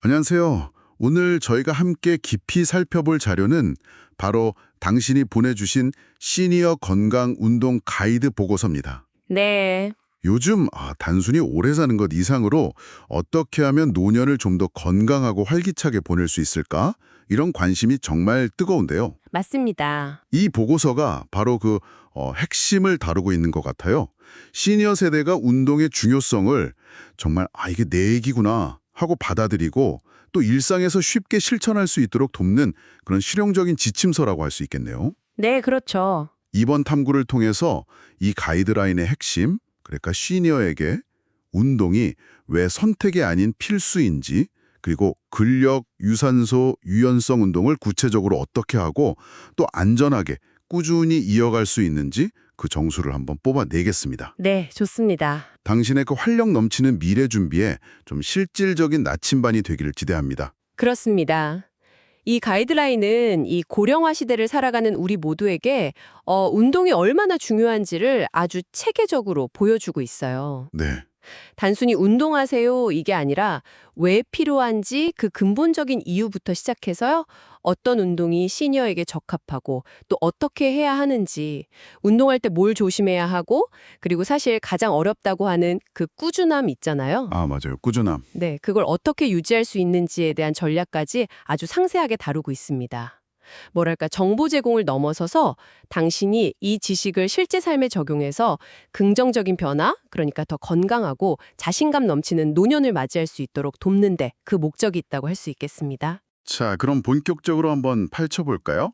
안녕하세요. 오늘 저희가 함께 깊이 살펴볼 자료는 바로 당신이 보내주신 시니어 건강 운동 가이드 보고서입니다. 네. 요즘 아, 단순히 오래 사는 것 이상으로 어떻게 하면 노년을 좀 더 건강하고 활기차게 보낼 수 있을까? 이런 관심이 정말 뜨거운데요. 맞습니다. 이 보고서가 바로 그 어, 핵심을 다루고 있는 것 같아요. 시니어 세대가 운동의 중요성을 정말 아 이게 내 얘기구나 하고 받아들이고 또 일상에서 쉽게 실천할 수 있도록 돕는 그런 실용적인 지침서라고 할 수 있겠네요. 네, 그렇죠. 이번 탐구를 통해서 이 가이드라인의 핵심, 그러니까 시니어에게 운동이 왜 선택이 아닌 필수인지 그리고 근력, 유산소, 유연성 운동을 구체적으로 어떻게 하고 또 안전하게 꾸준히 이어갈 수 있는지 그 정수를 한번 뽑아내겠습니다. 네, 좋습니다. 당신의 그 활력 넘치는 미래 준비에 좀 실질적인 나침반이 되기를 기대합니다. 그렇습니다. 이 가이드라인은 이 고령화 시대를 살아가는 우리 모두에게 어, 운동이 얼마나 중요한지를 아주 체계적으로 보여주고 있어요. 네. 단순히 운동하세요 이게 아니라 왜 필요한지 그 근본적인 이유부터 시작해서요. 어떤 운동이 시니어에게 적합하고 또 어떻게 해야 하는지, 운동할 때 뭘 조심해야 하고, 그리고 사실 가장 어렵다고 하는 그 꾸준함 있잖아요. 아, 맞아요. 꾸준함. 네, 그걸 어떻게 유지할 수 있는지에 대한 전략까지 아주 상세하게 다루고 있습니다. 뭐랄까, 정보 제공을 넘어서서 당신이 이 지식을 실제 삶에 적용해서 긍정적인 변화, 그러니까 더 건강하고 자신감 넘치는 노년을 맞이할 수 있도록 돕는데 그 목적이 있다고 할 수 있겠습니다. 자, 그럼 본격적으로 한번 파헤쳐볼까요?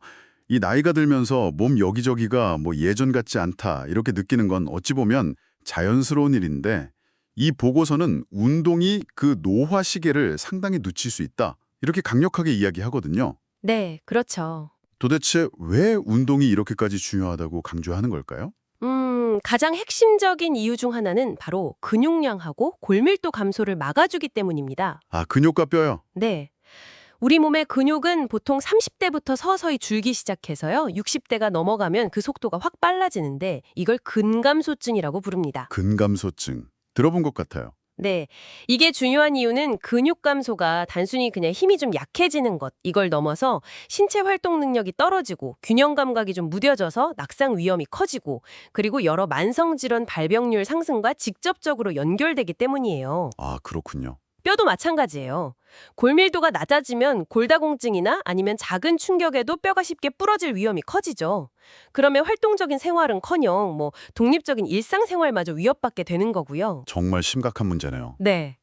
이 나이가 들면서 몸 여기저기가 뭐 예전 같지 않다 이렇게 느끼는 건 어찌 보면 자연스러운 일인데 이 보고서는 운동이 그 노화 시계를 상당히 늦출 수 있다 이렇게 강력하게 이야기하거든요. 네, 그렇죠. 도대체 왜 운동이 이렇게까지 중요하다고 강조하는 걸까요? 음, 가장 핵심적인 이유 중 하나는 바로 근육량하고 골밀도 감소를 막아주기 때문입니다. 아, 근육과 뼈요. 네. 우리 몸의 근육은 보통 30대부터 서서히 줄기 시작해서요. 60대가 넘어가면 그 속도가 확 빨라지는데 이걸 근감소증이라고 부릅니다. 근감소증. 들어본 것 같아요. 네. 이게 중요한 이유는 근육 감소가 단순히 그냥 힘이 좀 약해지는 것, 이걸 넘어서 신체 활동 능력이 떨어지고 균형 감각이 좀 무뎌져서 낙상 위험이 커지고 그리고 여러 만성 질환 발병률 상승과 직접적으로 연결되기 때문이에요. 아, 그렇군요. 뼈도 마찬가지예요. 골밀도가 낮아지면 골다공증이나 아니면 작은 충격에도 뼈가 쉽게 부러질 위험이 커지죠. 그러면 활동적인 생활은커녕 뭐 독립적인 일상생활마저 위협받게 되는 거고요. 정말 심각한 문제네요. 네.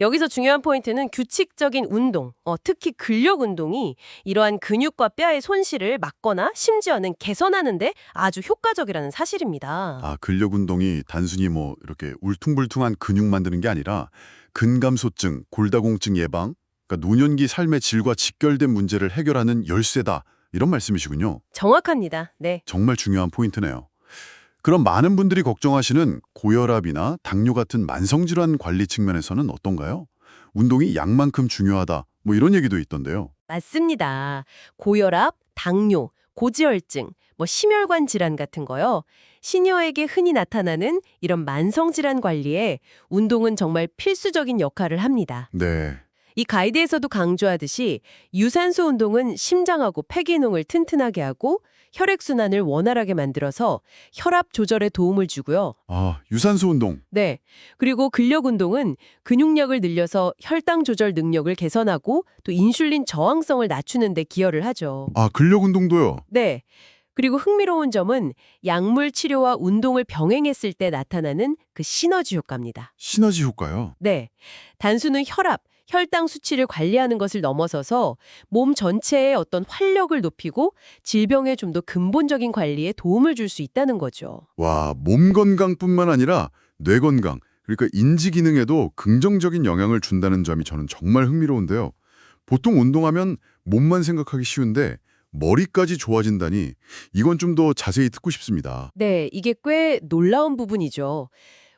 여기서 중요한 포인트는 규칙적인 운동, 어, 특히 근력 운동이 이러한 근육과 뼈의 손실을 막거나 심지어는 개선하는데 아주 효과적이라는 사실입니다. 아, 근력 운동이 단순히 뭐 이렇게 울퉁불퉁한 근육 만드는 게 아니라 근감소증, 골다공증 예방, 그러니까 노년기 삶의 질과 직결된 문제를 해결하는 열쇠다. 이런 말씀이시군요. 정확합니다. 네. 정말 중요한 포인트네요. 그럼 많은 분들이 걱정하시는 고혈압이나 당뇨 같은 만성질환 관리 측면에서는 어떤가요? 운동이 약만큼 중요하다. 뭐 이런 얘기도 있던데요. 맞습니다. 고혈압, 당뇨, 고지혈증, 뭐 심혈관 질환 같은 거요. 시니어에게 흔히 나타나는 이런 만성 질환 관리에 운동은 정말 필수적인 역할을 합니다. 네. 이 가이드에서도 강조하듯이 유산소 운동은 심장하고 폐기능을 튼튼하게 하고 혈액순환을 원활하게 만들어서 혈압 조절에 도움을 주고요. 아, 유산소 운동. 네. 그리고 근력 운동은 근육력을 늘려서 혈당 조절 능력을 개선하고 또 인슐린 저항성을 낮추는 데 기여를 하죠. 아, 근력 운동도요. 네. 그리고 흥미로운 점은 약물 치료와 운동을 병행했을 때 나타나는 그 시너지 효과입니다. 시너지 효과요. 네. 단수는 혈압, 혈당 수치를 관리하는 것을 넘어서서 몸 전체의 어떤 활력을 높이고 질병의 좀 더 근본적인 관리에 도움을 줄 수 있다는 거죠. 와, 몸 건강뿐만 아니라 뇌 건강, 그러니까 인지 기능에도 긍정적인 영향을 준다는 점이 저는 정말 흥미로운데요. 보통 운동하면 몸만 생각하기 쉬운데 머리까지 좋아진다니 이건 좀 더 자세히 듣고 싶습니다. 네, 이게 꽤 놀라운 부분이죠.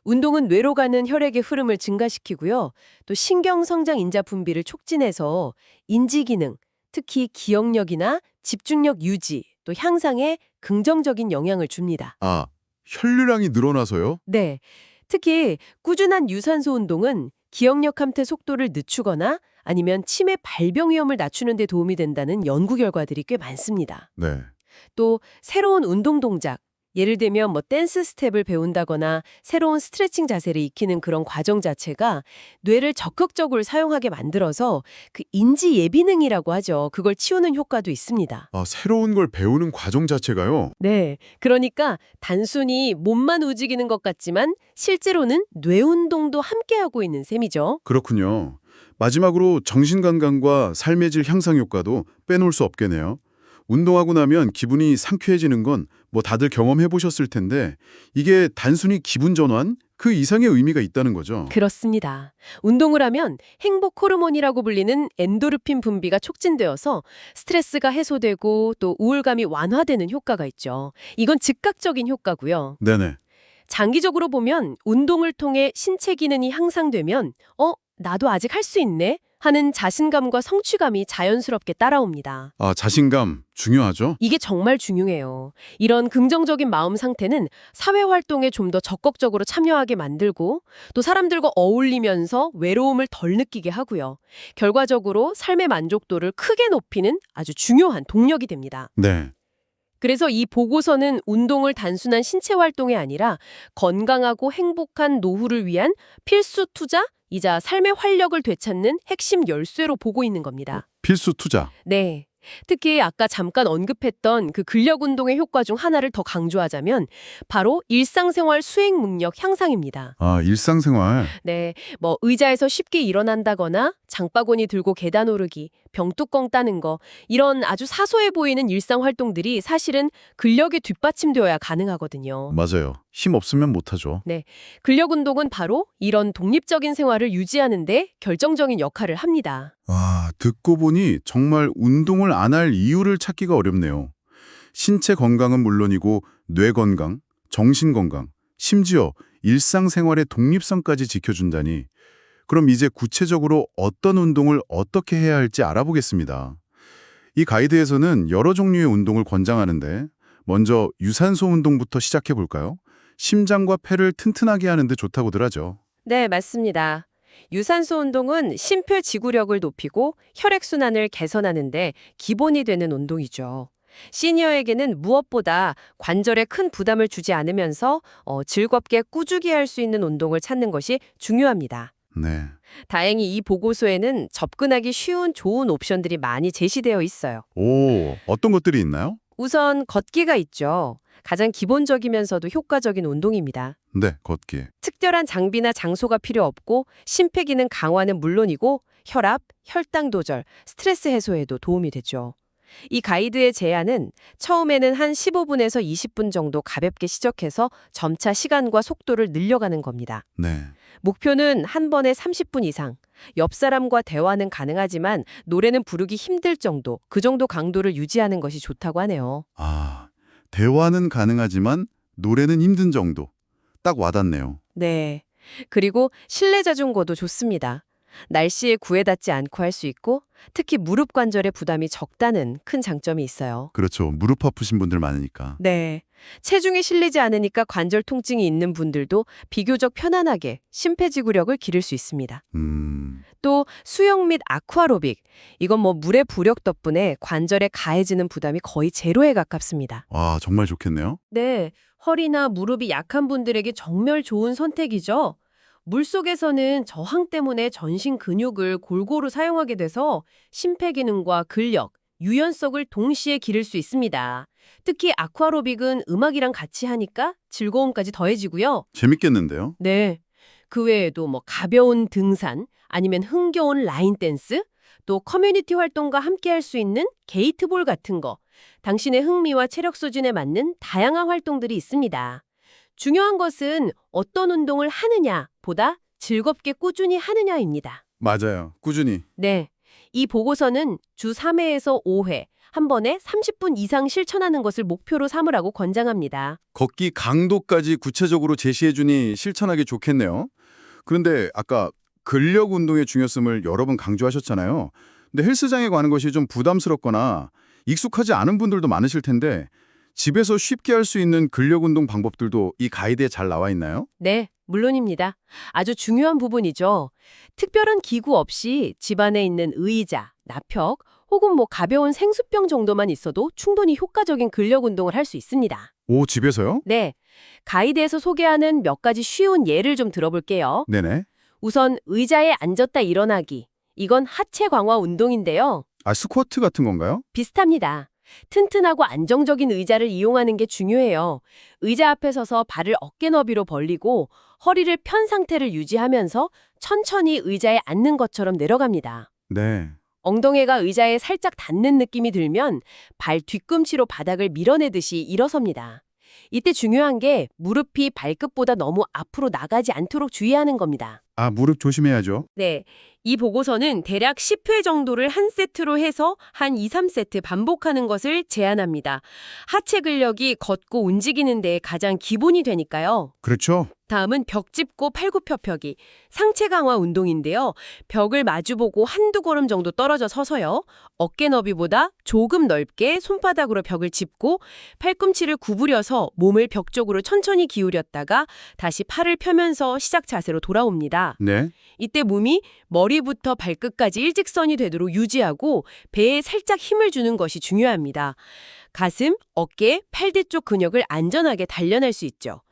운동은 뇌로 가는 혈액의 흐름을 증가시키고요. 또 신경성장 인자 분비를 촉진해서 인지 기능, 특히 기억력이나 집중력 유지, 또 향상에 긍정적인 영향을 줍니다. 아, 혈류량이 늘어나서요? 네. 특히 꾸준한 유산소 운동은 기억력 함퇴 속도를 늦추거나 아니면 치매 발병 위험을 낮추는 데 도움이 된다는 연구 결과들이 꽤 많습니다. 네. 또 새로운 운동 동작, 예를 들면 뭐 댄스 스텝을 배운다거나 새로운 스트레칭 자세를 익히는 그런 과정 자체가 뇌를 적극적으로 사용하게 만들어서 그 인지 예비능이라고 하죠. 그걸 치우는 효과도 있습니다. 아, 새로운 걸 배우는 과정 자체가요. 네. 그러니까 단순히 몸만 움직이는 것 같지만 실제로는 뇌 운동도 함께 하고 있는 셈이죠. 그렇군요. 마지막으로 정신 건강과 삶의 질 향상 효과도 빼놓을 수 없겠네요. 운동하고 나면 기분이 상쾌해지는 건 뭐 다들 경험해 보셨을 텐데 이게 단순히 기분 전환 그 이상의 의미가 있다는 거죠. 그렇습니다. 운동을 하면 행복 호르몬이라고 불리는 엔도르핀 분비가 촉진되어서 스트레스가 해소되고 또 우울감이 완화되는 효과가 있죠. 이건 즉각적인 효과고요. 네네. 장기적으로 보면 운동을 통해 신체 기능이 향상되면 어, 나도 아직 할 수 있네 하는 자신감과 성취감이 자연스럽게 따라옵니다. 아, 자신감 중요하죠. 이게 정말 중요해요. 이런 긍정적인 마음 상태는 사회 활동에 좀 더 적극적으로 참여하게 만들고 또 사람들과 어울리면서 외로움을 덜 느끼게 하고요. 결과적으로 삶의 만족도를 크게 높이는 아주 중요한 동력이 됩니다. 네. 그래서 이 보고서는 운동을 단순한 신체 활동이 아니라 건강하고 행복한 노후를 위한 필수 투자 이자 삶의 활력을 되찾는 핵심 열쇠로 보고 있는 겁니다. 필수 투자. 네. 특히 아까 잠깐 언급했던 그 근력 운동의 효과 중 하나를 더 강조하자면 바로 일상생활 수행 능력 향상입니다. 아, 일상생활. 네. 뭐 의자에서 쉽게 일어난다거나 장바구니 들고 계단 오르기, 병뚜껑 따는 거 이런 아주 사소해 보이는 일상 활동들이 사실은 근력이 뒷받침되어야 가능하거든요. 맞아요. 힘 없으면 못하죠. 근력 운동은 바로 이런 독립적인 생활을 유지하는 데 결정적인 역할을 합니다. 와, 듣고 보니 정말 운동을 안 할 이유를 찾기가 어렵네요. 신체 건강은 물론이고 뇌 건강, 정신 건강, 심지어 일상생활의 독립성까지 지켜준다니. 그럼 이제 구체적으로 어떤 운동을 어떻게 해야 할지 알아보겠습니다. 이 가이드에서는 여러 종류의 운동을 권장하는데 먼저 유산소 운동부터 시작해 볼까요? 심장과 폐를 튼튼하게 하는 데 좋다고들 하죠. 네, 맞습니다. 유산소 운동은 심폐지구력을 높이고 혈액순환을 개선하는데 기본이 되는 운동이죠. 시니어에게는 무엇보다 관절에 큰 부담을 주지 않으면서 어, 즐겁게 꾸준히 할 수 있는 운동을 찾는 것이 중요합니다. 네. 다행히 이 보고서에는 접근하기 쉬운 좋은 옵션들이 많이 제시되어 있어요. 오, 어떤 것들이 있나요? 우선 걷기가 있죠. 가장 기본적이면서도 효과적인 운동입니다. 네, 걷기. 특별한 장비나 장소가 필요 없고 심폐기능 강화는 물론이고 혈압, 혈당 조절, 스트레스 해소에도 도움이 되죠. 이 가이드의 제안은 처음에는 한 15분에서 20분 정도 가볍게 시작해서 점차 시간과 속도를 늘려가는 겁니다. 네. 목표는 한 번에 30분 이상. 옆 사람과 대화는 가능하지만 노래는 부르기 힘들 정도, 그 정도 강도를 유지하는 것이 좋다고 하네요. 아, 대화는 가능하지만 노래는 힘든 정도. 딱 와닿네요. 네. 그리고 실내 자전거도 좋습니다. 날씨에 구애받지 않고 할 수 있고 특히 무릎 관절의 부담이 적다는 큰 장점이 있어요. 그렇죠. 무릎 아프신 분들 많으니까. 네. 체중이 실리지 않으니까 관절 통증이 있는 분들도 비교적 편안하게 심폐지구력을 기를 수 있습니다. 음, 또 수영 및 아쿠아로빅. 이건 뭐 물의 부력 덕분에 관절에 가해지는 부담이 거의 제로에 가깝습니다. 와, 정말 좋겠네요. 네, 허리나 무릎이 약한 분들에게 정말 좋은 선택이죠. 물속에서는 저항 때문에 전신 근육을 골고루 사용하게 돼서 심폐 기능과 근력, 유연성을 동시에 기를 수 있습니다. 특히 아쿠아로빅은 음악이랑 같이 하니까 즐거움까지 더해지고요. 재밌겠는데요? 네. 그 외에도 뭐 가벼운 등산, 아니면 흥겨운 라인 댄스, 또 커뮤니티 활동과 함께 할 수 있는 게이트볼 같은 거. 당신의 흥미와 체력 수준에 맞는 다양한 활동들이 있습니다. 중요한 것은 어떤 운동을 하느냐 보다 즐겁게 꾸준히 하느냐입니다. 맞아요. 꾸준히. 네. 이 보고서는 주 3회에서 5회, 한 번에 30분 이상 실천하는 것을 목표로 삼으라고 권장합니다. 걷기 강도까지 구체적으로 제시해주니 실천하기 좋겠네요. 그런데 아까 근력 운동의 중요성을 여러 번 강조하셨잖아요. 근데 헬스장에 가는 것이 좀 부담스럽거나 익숙하지 않은 분들도 많으실 텐데 집에서 쉽게 할 수 있는 근력 운동 방법들도 이 가이드에 잘 나와 있나요? 네, 물론입니다. 아주 중요한 부분이죠. 특별한 기구 없이 집안에 있는 의자, 나벽, 혹은 뭐 가벼운 생수병 정도만 있어도 충분히 효과적인 근력 운동을 할 수 있습니다. 오, 집에서요? 네, 가이드에서 소개하는 몇 가지 쉬운 예를 좀 들어볼게요. 네네. 우선 의자에 앉았다 일어나기. 이건 하체 강화 운동인데요. 아, 스쿼트 같은 건가요? 비슷합니다. 튼튼하고 안정적인 의자를 이용하는 게 중요해요. 의자 앞에 서서 발을 어깨 너비로 벌리고 허리를 편 상태를 유지하면서 천천히 의자에 앉는 것처럼 내려갑니다. 네. 엉덩이가 의자에 살짝 닿는 느낌이 들면 발 뒤꿈치로 바닥을 밀어내듯이 일어섭니다. 이때 중요한 게 무릎이 발끝보다 너무 앞으로 나가지 않도록 주의하는 겁니다. 아, 무릎 조심해야죠. 네. 이 보고서는 대략 10회 정도를 한 세트로 해서 한 2, 3세트 반복하는 것을 제안합니다. 하체 근력이 걷고 움직이는 데 가장 기본이 되니까요. 그렇죠. 다음은 벽 짚고 팔굽혀펴기, 상체 강화 운동인데요. 벽을 마주보고 한두 걸음 정도 떨어져 서서요. 어깨 너비보다 조금 넓게 손바닥으로 벽을 짚고 팔꿈치를 구부려서 몸을 벽 쪽으로 천천히 기울였다가 다시 팔을 펴면서 시작 자세로 돌아옵니다. 네. 이때 몸이 머리부터 발끝까지 일직선이 되도록 유지하고 배에 살짝 힘을 주는 것이 중요합니다. 가슴, 어깨, 팔대 쪽 근육을 안전하게 단련할 수 있죠.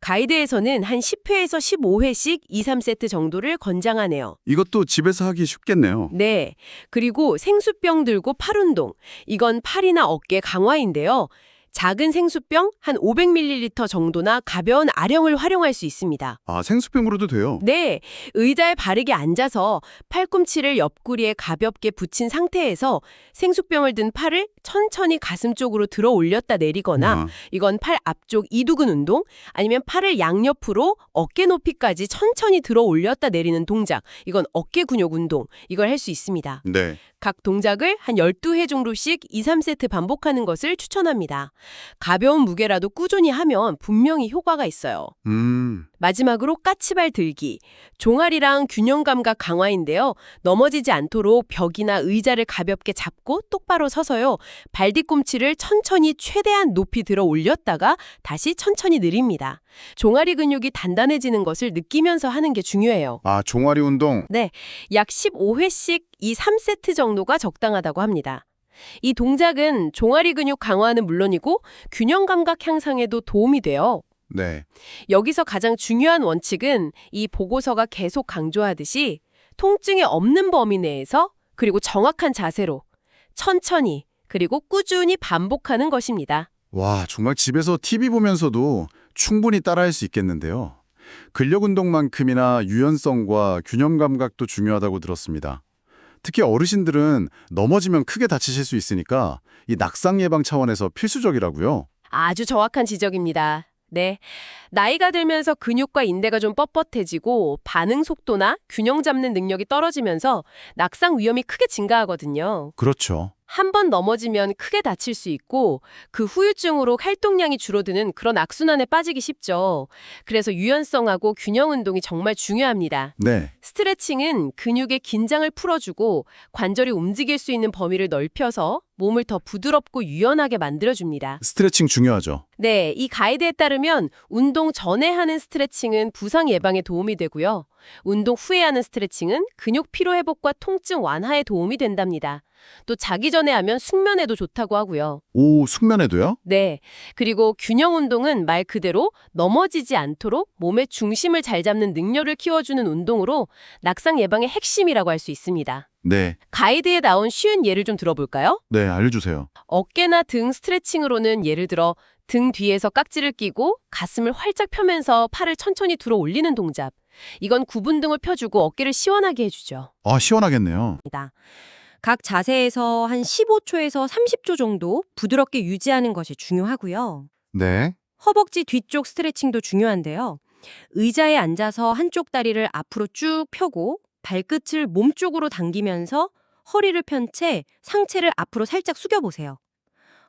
가이드에서는 한 10회에서 15회씩 2, 3세트 정도를 권장하네요. 이것도 집에서 하기 쉽겠네요. 네. 그리고 생수병 들고 팔 운동. 이건 팔이나 어깨 강화인데요. 작은 생수병 한 500ml 정도나 가벼운 아령을 활용할 수 있습니다. 아, 생수병으로도 돼요. 네, 의자에 바르게 앉아서 팔꿈치를 옆구리에 가볍게 붙인 상태에서 생수병을 든 팔을 천천히 가슴 쪽으로 들어 올렸다 내리거나 아, 이건 팔 앞쪽 이두근 운동 아니면 팔을 양옆으로 어깨 높이까지 천천히 들어 올렸다 내리는 동작 이건 어깨 근육 운동 이걸 할 수 있습니다. 네. 각 동작을 한 12회 정도씩 2, 3세트 반복하는 것을 추천합니다. 가벼운 무게라도 꾸준히 하면 분명히 효과가 있어요. 음. 마지막으로 까치발 들기. 종아리랑 균형 감각 강화인데요. 넘어지지 않도록 벽이나 의자를 가볍게 잡고 똑바로 서서요. 발 뒤꿈치를 천천히 최대한 높이 들어 올렸다가 다시 천천히 느립니다. 종아리 근육이 단단해지는 것을 느끼면서 하는 게 중요해요. 아, 종아리 운동. 약 15회씩 이 3세트 정도가 적당하다고 합니다. 이 동작은 종아리 근육 강화는 물론이고 균형 감각 향상에도 도움이 돼요. 네. 여기서 가장 중요한 원칙은 이 보고서가 계속 강조하듯이 통증이 없는 범위 내에서 그리고 정확한 자세로 천천히 그리고 꾸준히 반복하는 것입니다. 와, 정말 집에서 TV 보면서도 충분히 따라할 수 있겠는데요. 근력 운동만큼이나 유연성과 균형 감각도 중요하다고 들었습니다. 특히 어르신들은 넘어지면 크게 다치실 수 있으니까 이 낙상 예방 차원에서 필수적이라고요. 아주 정확한 지적입니다. 네. 나이가 들면서 근육과 인대가 좀 뻣뻣해지고 반응 속도나 균형 잡는 능력이 떨어지면서 낙상 위험이 크게 증가하거든요. 그렇죠. 한 번 넘어지면 크게 다칠 수 있고 그 후유증으로 활동량이 줄어드는 그런 악순환에 빠지기 쉽죠. 그래서 유연성하고 균형 운동이 정말 중요합니다. 네. 스트레칭은 근육의 긴장을 풀어주고 관절이 움직일 수 있는 범위를 넓혀서 몸을 더 부드럽고 유연하게 만들어줍니다. 스트레칭 중요하죠. 네, 이 가이드에 따르면 운동 전에 하는 스트레칭은 부상 예방에 도움이 되고요. 운동 후에 하는 스트레칭은 근육 피로 회복과 통증 완화에 도움이 된답니다. 또 자기 전에 하면 숙면에도 좋다고 하고요. 오, 숙면에도요? 네. 그리고 균형 운동은 말 그대로 넘어지지 않도록 몸의 중심을 잘 잡는 능력을 키워주는 운동으로 낙상 예방의 핵심이라고 할 수 있습니다. 네. 가이드에 나온 쉬운 예를 좀 들어볼까요? 네, 알려주세요. 어깨나 등 스트레칭으로는 예를 들어 등 뒤에서 깍지를 끼고 가슴을 활짝 펴면서 팔을 천천히 들어 올리는 동작. 이건 구분 등을 펴주고 어깨를 시원하게 해주죠. 아, 시원하겠네요. 각 자세에서 한 15초에서 30초 정도 부드럽게 유지하는 것이 중요하고요. 네. 허벅지 뒤쪽 스트레칭도 중요한데요. 의자에 앉아서 한쪽 다리를 앞으로 쭉 펴고 발끝을 몸 쪽으로 당기면서 허리를 편 채 상체를 앞으로 살짝 숙여보세요.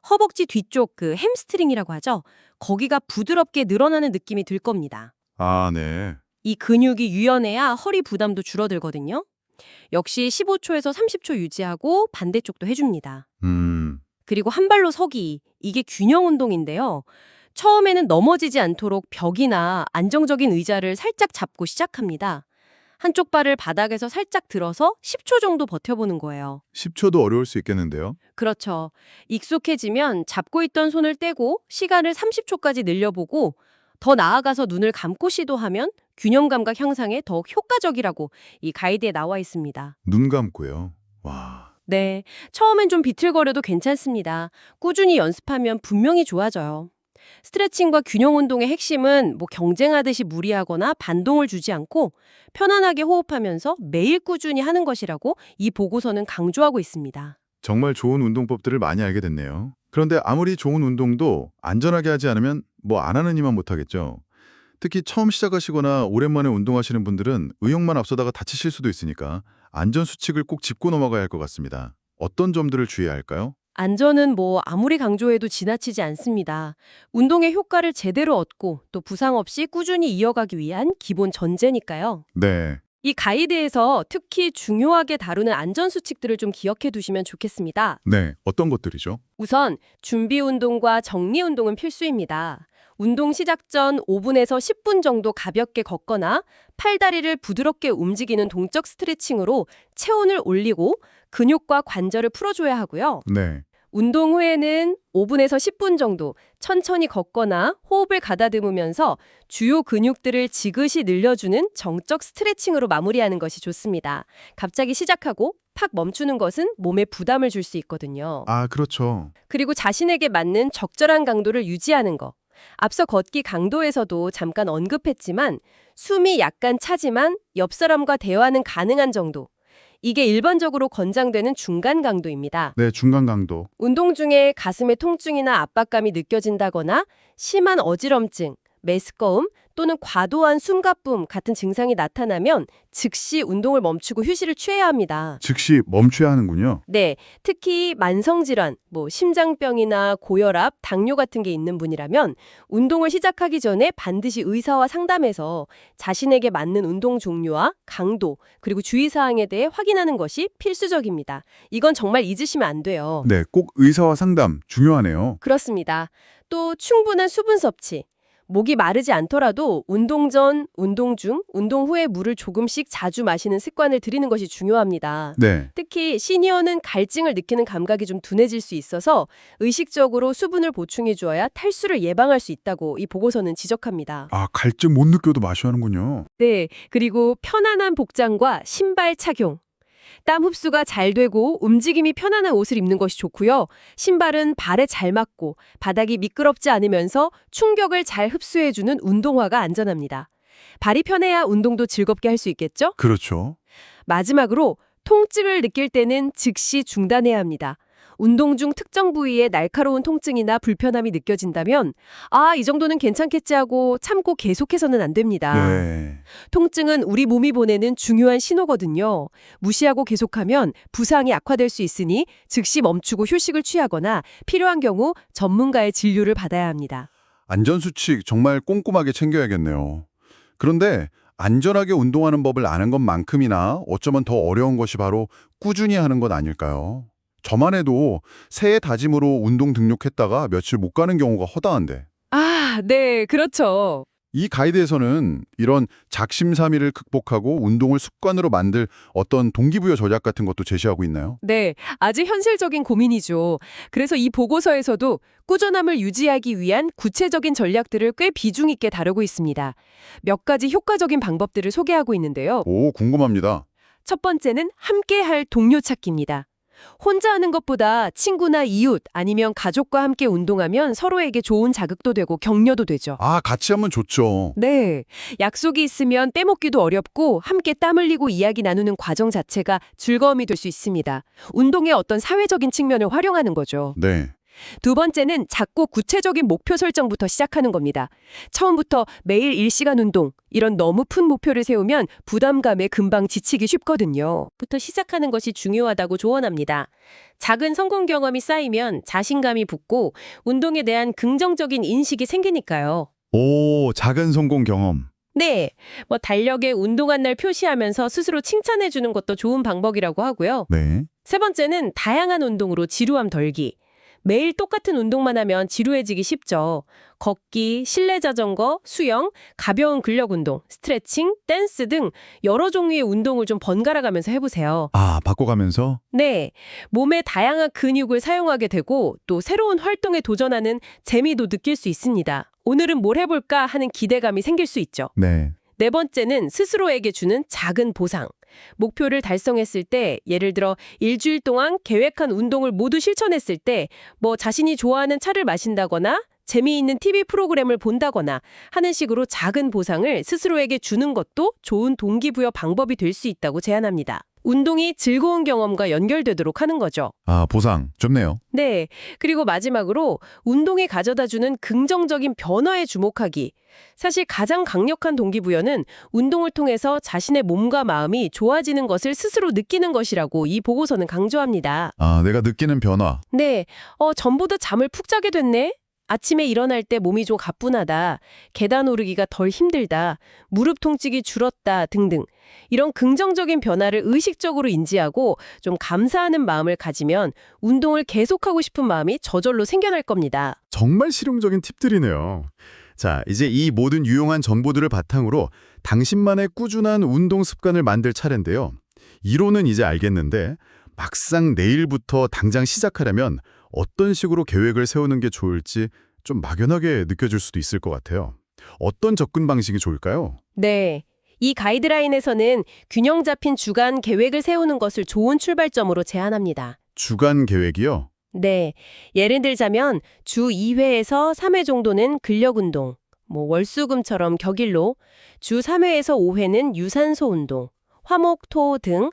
허벅지 뒤쪽 그 햄스트링이라고 하죠. 거기가 부드럽게 늘어나는 느낌이 들 겁니다. 아, 네. 이 근육이 유연해야 허리 부담도 줄어들거든요. 역시 15초에서 30초 유지하고 반대쪽도 해줍니다. 음. 그리고 한 발로 서기. 이게 균형 운동인데요. 처음에는 넘어지지 않도록 벽이나 안정적인 의자를 살짝 잡고 시작합니다. 한쪽 발을 바닥에서 살짝 들어서 10초 정도 버텨보는 거예요. 10초도 어려울 수 있겠는데요. 그렇죠. 익숙해지면 잡고 있던 손을 떼고 시간을 30초까지 늘려보고 더 나아가서 눈을 감고 시도하면 균형 감각 향상에 더욱 효과적이라고 이 가이드에 나와 있습니다. 눈 감고요. 와. 네, 처음엔 좀 비틀거려도 괜찮습니다. 꾸준히 연습하면 분명히 좋아져요. 스트레칭과 균형 운동의 핵심은 뭐 경쟁하듯이 무리하거나 반동을 주지 않고 편안하게 호흡하면서 매일 꾸준히 하는 것이라고 이 보고서는 강조하고 있습니다. 정말 좋은 운동법들을 많이 알게 됐네요. 그런데 아무리 좋은 운동도 안전하게 하지 않으면 뭐 안 하는 이만 못하겠죠. 특히 처음 시작하시거나 오랜만에 운동하시는 분들은 의욕만 앞서다가 다치실 수도 있으니까 안전 수칙을 꼭 짚고 넘어가야 할 것 같습니다. 어떤 점들을 주의해야 할까요? 안전은 뭐 아무리 강조해도 지나치지 않습니다. 운동의 효과를 제대로 얻고 또 부상 없이 꾸준히 이어가기 위한 기본 전제니까요. 네. 이 가이드에서 특히 중요하게 다루는 안전 수칙들을 좀 기억해 두시면 좋겠습니다. 네. 어떤 것들이죠? 우선 준비 운동과 정리 운동은 필수입니다. 운동 시작 전 5분에서 10분 정도 가볍게 걷거나 팔다리를 부드럽게 움직이는 동적 스트레칭으로 체온을 올리고 근육과 관절을 풀어줘야 하고요. 네. 운동 후에는 5분에서 10분 정도 천천히 걷거나 호흡을 가다듬으면서 주요 근육들을 지그시 늘려주는 정적 스트레칭으로 마무리하는 것이 좋습니다. 갑자기 시작하고 팍 멈추는 것은 몸에 부담을 줄 수 있거든요. 아, 그렇죠. 그리고 자신에게 맞는 적절한 강도를 유지하는 거. 앞서 걷기 강도에서도 잠깐 언급했지만 숨이 약간 차지만 옆 사람과 대화는 가능한 정도. 이게 일반적으로 권장되는 중간 강도입니다. 네, 중간 강도. 운동 중에 가슴에 통증이나 압박감이 느껴진다거나 심한 어지럼증, 메스꺼움 또는 과도한 숨가쁨 같은 증상이 나타나면 즉시 운동을 멈추고 휴식을 취해야 합니다. 즉시 멈춰야 하는군요. 네, 특히 만성질환, 뭐 심장병이나 고혈압, 당뇨 같은 게 있는 분이라면 운동을 시작하기 전에 반드시 의사와 상담해서 자신에게 맞는 운동 종류와 강도, 그리고 주의사항에 대해 확인하는 것이 필수적입니다. 이건 정말 잊으시면 안 돼요. 네, 꼭 의사와 상담 중요하네요. 그렇습니다. 또 충분한 수분 섭취. 목이 마르지 않더라도 운동 전, 운동 중, 운동 후에 물을 조금씩 자주 마시는 습관을 들이는 것이 중요합니다. 네. 특히 시니어는 갈증을 느끼는 감각이 좀 둔해질 수 있어서 의식적으로 수분을 보충해 주어야 탈수를 예방할 수 있다고 이 보고서는 지적합니다. 아, 갈증 못 느껴도 마셔야 하는군요. 네, 그리고 편안한 복장과 신발 착용. 땀 흡수가 잘 되고 움직임이 편안한 옷을 입는 것이 좋고요. 신발은 발에 잘 맞고 바닥이 미끄럽지 않으면서 충격을 잘 흡수해주는 운동화가 안전합니다. 발이 편해야 운동도 즐겁게 할 수 있겠죠? 그렇죠. 마지막으로 통증을 느낄 때는 즉시 중단해야 합니다. 운동 중 특정 부위에 날카로운 통증이나 불편함이 느껴진다면 아, 이 정도는 괜찮겠지 하고 참고 계속해서는 안 됩니다. 네. 통증은 우리 몸이 보내는 중요한 신호거든요. 무시하고 계속하면 부상이 악화될 수 있으니 즉시 멈추고 휴식을 취하거나 필요한 경우 전문가의 진료를 받아야 합니다. 안전수칙 정말 꼼꼼하게 챙겨야겠네요. 그런데 안전하게 운동하는 법을 아는 것만큼이나 어쩌면 더 어려운 것이 바로 꾸준히 하는 것 아닐까요? 저만 해도 새해 다짐으로 운동 등록했다가 며칠 못 가는 경우가 허다한데 아, 네, 그렇죠. 이 가이드에서는 이런 작심삼일을 극복하고 운동을 습관으로 만들 어떤 동기부여 전략 같은 것도 제시하고 있나요? 네, 아주 현실적인 고민이죠. 그래서 이 보고서에서도 꾸준함을 유지하기 위한 구체적인 전략들을 꽤 비중 있게 다루고 있습니다. 몇 가지 효과적인 방법들을 소개하고 있는데요. 오, 궁금합니다. 첫 번째는 함께 할 동료 찾기입니다. 혼자 하는 것보다 친구나 이웃 아니면 가족과 함께 운동하면 서로에게 좋은 자극도 되고 격려도 되죠. 아, 같이 하면 좋죠. 네. 약속이 있으면 빼먹기도 어렵고 함께 땀 흘리고 이야기 나누는 과정 자체가 즐거움이 될 수 있습니다. 운동의 어떤 사회적인 측면을 활용하는 거죠. 네. 두 번째는 작고 구체적인 목표 설정부터 시작하는 겁니다. 처음부터 매일 1시간 운동, 이런 너무 큰 목표를 세우면 부담감에 금방 지치기 쉽거든요. 부터 시작하는 것이 중요하다고 조언합니다. 작은 성공 경험이 쌓이면 자신감이 붙고 운동에 대한 긍정적인 인식이 생기니까요. 오, 작은 성공 경험. 네, 뭐 달력에 운동한 날 표시하면서 스스로 칭찬해 주는 것도 좋은 방법이라고 하고요. 네. 세 번째는 다양한 운동으로 지루함 덜기. 매일 똑같은 운동만 하면 지루해지기 쉽죠. 걷기, 실내 자전거, 수영, 가벼운 근력 운동, 스트레칭, 댄스 등 여러 종류의 운동을 좀 번갈아 가면서 해보세요. 아, 바꿔가면서? 네. 몸의 다양한 근육을 사용하게 되고 또 새로운 활동에 도전하는 재미도 느낄 수 있습니다. 오늘은 뭘 해볼까 하는 기대감이 생길 수 있죠. 네. 네 번째는 스스로에게 주는 작은 보상. 목표를 달성했을 때, 예를 들어 일주일 동안 계획한 운동을 모두 실천했을 때, 뭐 자신이 좋아하는 차를 마신다거나, 재미있는 TV 프로그램을 본다거나 하는 식으로 작은 보상을 스스로에게 주는 것도 좋은 동기부여 방법이 될 수 있다고 제안합니다. 운동이 즐거운 경험과 연결되도록 하는 거죠. 아, 보상. 좋네요. 네. 그리고 마지막으로 운동이 가져다 주는 긍정적인 변화에 주목하기. 사실 가장 강력한 동기부여는 운동을 통해서 자신의 몸과 마음이 좋아지는 것을 스스로 느끼는 것이라고 이 보고서는 강조합니다. 아, 내가 느끼는 변화. 네. 어, 전보다 잠을 푹 자게 됐네? 아침에 일어날 때 몸이 좀 가뿐하다. 계단 오르기가 덜 힘들다. 무릎 통증이 줄었다. 등등. 이런 긍정적인 변화를 의식적으로 인지하고 좀 감사하는 마음을 가지면 운동을 계속하고 싶은 마음이 저절로 생겨날 겁니다. 정말 실용적인 팁들이네요. 자, 이제 이 모든 유용한 정보들을 바탕으로 당신만의 꾸준한 운동 습관을 만들 차례인데요. 이론은 이제 알겠는데 막상 내일부터 당장 시작하려면 어떤 식으로 계획을 세우는 게 좋을지 좀 막연하게 느껴질 수도 있을 것 같아요. 어떤 접근 방식이 좋을까요? 네. 이 가이드라인에서는 균형 잡힌 주간 계획을 세우는 것을 좋은 출발점으로 제안합니다. 주간 계획이요? 네. 예를 들자면 주 2회에서 3회 정도는 근력 운동, 뭐 월수금처럼 격일로, 주 3회에서 5회는 유산소 운동, 화목, 토 등을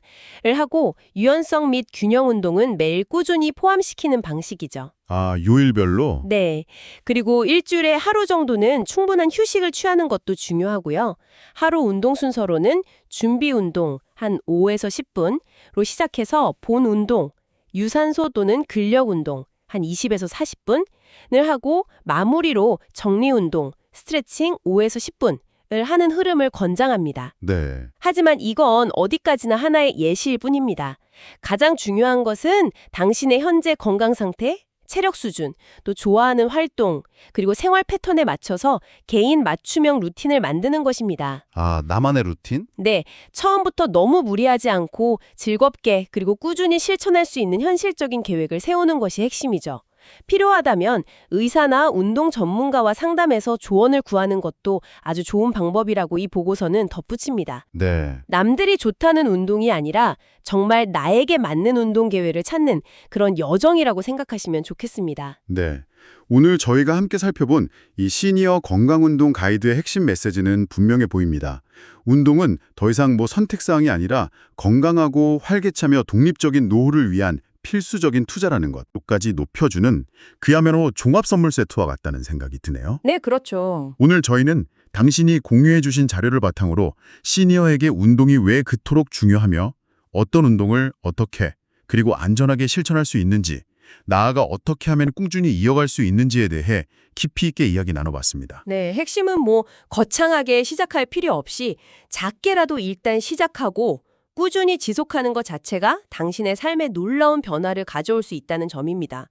하고 유연성 및 균형 운동은 매일 꾸준히 포함시키는 방식이죠. 아, 요일별로? 네. 그리고 일주일에 하루 정도는 충분한 휴식을 취하는 것도 중요하고요. 하루 운동 순서로는 준비 운동 한 5에서 10분로 시작해서 본 운동, 유산소 또는 근력 운동 한 20에서 40분을 하고 마무리로 정리 운동, 스트레칭 5에서 10분을 하는 흐름을 권장합니다. 네. 하지만 이건 어디까지나 하나의 예시일 뿐입니다. 가장 중요한 것은 당신의 현재 건강 상태, 체력 수준, 또 좋아하는 활동, 그리고 생활 패턴에 맞춰서 개인 맞춤형 루틴을 만드는 것입니다. 아, 나만의 루틴? 네, 처음부터 너무 무리하지 않고 즐겁게 그리고 꾸준히 실천할 수 있는 현실적인 계획을 세우는 것이 핵심이죠. 필요하다면 의사나 운동 전문가와 상담해서 조언을 구하는 것도 아주 좋은 방법이라고 이 보고서는 덧붙입니다. 네. 남들이 좋다는 운동이 아니라 정말 나에게 맞는 운동 계획을 찾는 그런 여정이라고 생각하시면 좋겠습니다. 네. 오늘 저희가 함께 살펴본 이 시니어 건강운동 가이드의 핵심 메시지는 분명해 보입니다. 운동은 더 이상 뭐 선택사항이 아니라 건강하고 활기차며 독립적인 노후를 위한 필수적인 투자라는 것까지 높여주는 그야말로 종합선물 세트와 같다는 생각이 드네요. 네, 그렇죠. 오늘 저희는 당신이 공유해 주신 자료를 바탕으로 시니어에게 운동이 왜 그토록 중요하며 어떤 운동을 어떻게 그리고 안전하게 실천할 수 있는지 나아가 어떻게 하면 꾸준히 이어갈 수 있는지에 대해 깊이 있게 이야기 나눠봤습니다. 네, 핵심은 뭐 거창하게 시작할 필요 없이 작게라도 일단 시작하고 꾸준히 지속하는 것 자체가 당신의 삶에 놀라운 변화를 가져올 수 있다는 점입니다.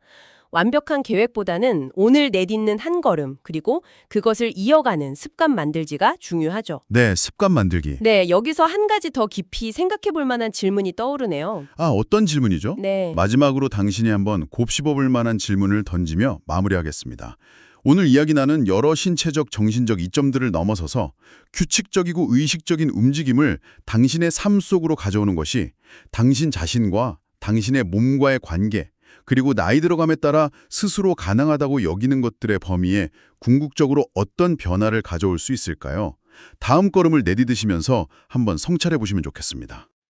완벽한 계획보다는 오늘 내딛는 한 걸음, 그리고 그것을 이어가는 습관 만들기가 중요하죠. 네, 습관 만들기. 네, 여기서 한 가지 더 깊이 생각해 볼 만한 질문이 떠오르네요. 아, 어떤 질문이죠? 네. 마지막으로 당신이 한번 곱씹어 볼 만한 질문을 던지며 마무리하겠습니다. 오늘 이야기 나눈 여러 신체적, 정신적 이점들을 넘어서서 규칙적이고 의식적인 움직임을 당신의 삶 속으로 가져오는 것이 당신 자신과 당신의 몸과의 관계, 그리고 나이 들어감에 따라 스스로 가능하다고 여기는 것들의 범위에 궁극적으로 어떤 변화를 가져올 수 있을까요? 다음 걸음을 내디드시면서 한번 성찰해 보시면 좋겠습니다.